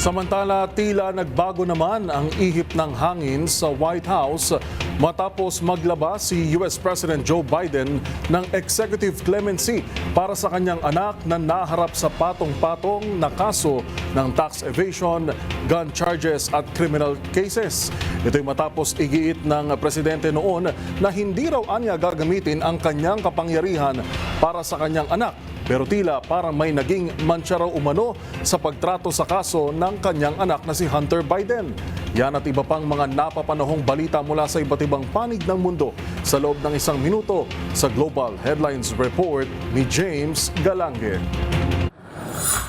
Samantala, tila nagbago naman ang ihip ng hangin sa White House matapos maglabas si US President Joe Biden ng executive clemency para sa kanyang anak na naharap sa patong-patong na kaso ng tax evasion, gun charges at criminal cases. Ito'y matapos igiit ng presidente noon na hindi raw anya gagamitin ang kanyang kapangyarihan para sa kanyang anak pero tila parang may naging mantsa raw umano sa pagtrato sa kaso ng kanyang anak na si Hunter Biden. Yan at iba pang mga napapanahong balita mula sa iba't ibang panig ng mundo sa loob ng isang minuto sa Global Headlines Report ni James Galange.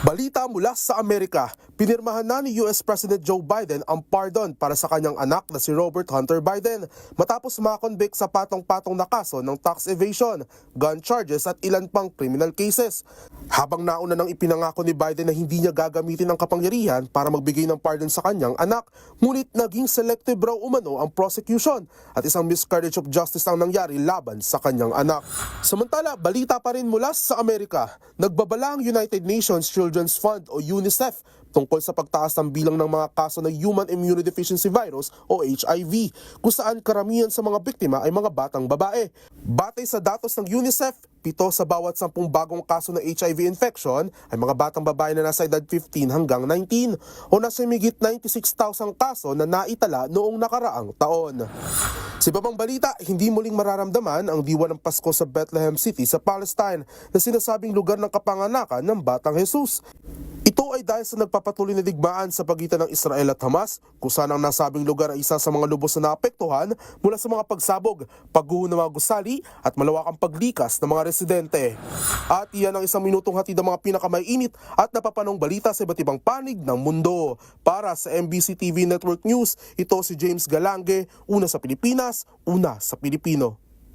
Balita mula sa Amerika, pinirmahan na ni US President Joe Biden ang pardon para sa kanyang anak na si Robert Hunter Biden matapos makonvict sa patong-patong na kaso ng tax evasion, gun charges at ilan pang criminal cases. Habang nauna nang ipinangako ni Biden na hindi niya gagamitin ang kapangyarihan para magbigay ng pardon sa kanyang anak, ngunit naging selective raw umano ang prosecution at isang miscarriage of justice ang nangyari laban sa kanyang anak. Samantala, balita pa rin mula sa Amerika, nagbabala ang United Nations Children's Fund o UNICEF tungkol sa pagtaas ng bilang ng mga kaso ng Human Immunodeficiency Virus o HIV, kung saan karamihan sa mga biktima ay mga batang babae. Batay sa datos ng UNICEF, pito sa bawat sampung bagong kaso ng HIV infection ay mga batang babae na nasa edad 15 hanggang 19 o nasa migit 96,000 kaso na naitala noong nakaraang taon. Sa ibang balita, hindi muling mararamdaman ang diwa ng Pasko sa Bethlehem City sa Palestine na sinasabing lugar ng kapanganakan ng Batang Jesus. Ay dahil sa nagpapatuloy na digmaan sa pagitan ng Israel at Hamas, kung saan ang nasabing lugar ay isa sa mga lubos na naapektuhan mula sa mga pagsabog, pagguho ng mga gusali at malawakang paglikas ng mga residente. At iyan ang isang minutong hatid ng mga pinakamainit at napapanong balita sa iba't ibang panig ng mundo. Para sa MBC TV Network News, ito si James Galange, una sa Pilipinas, una sa Pilipino.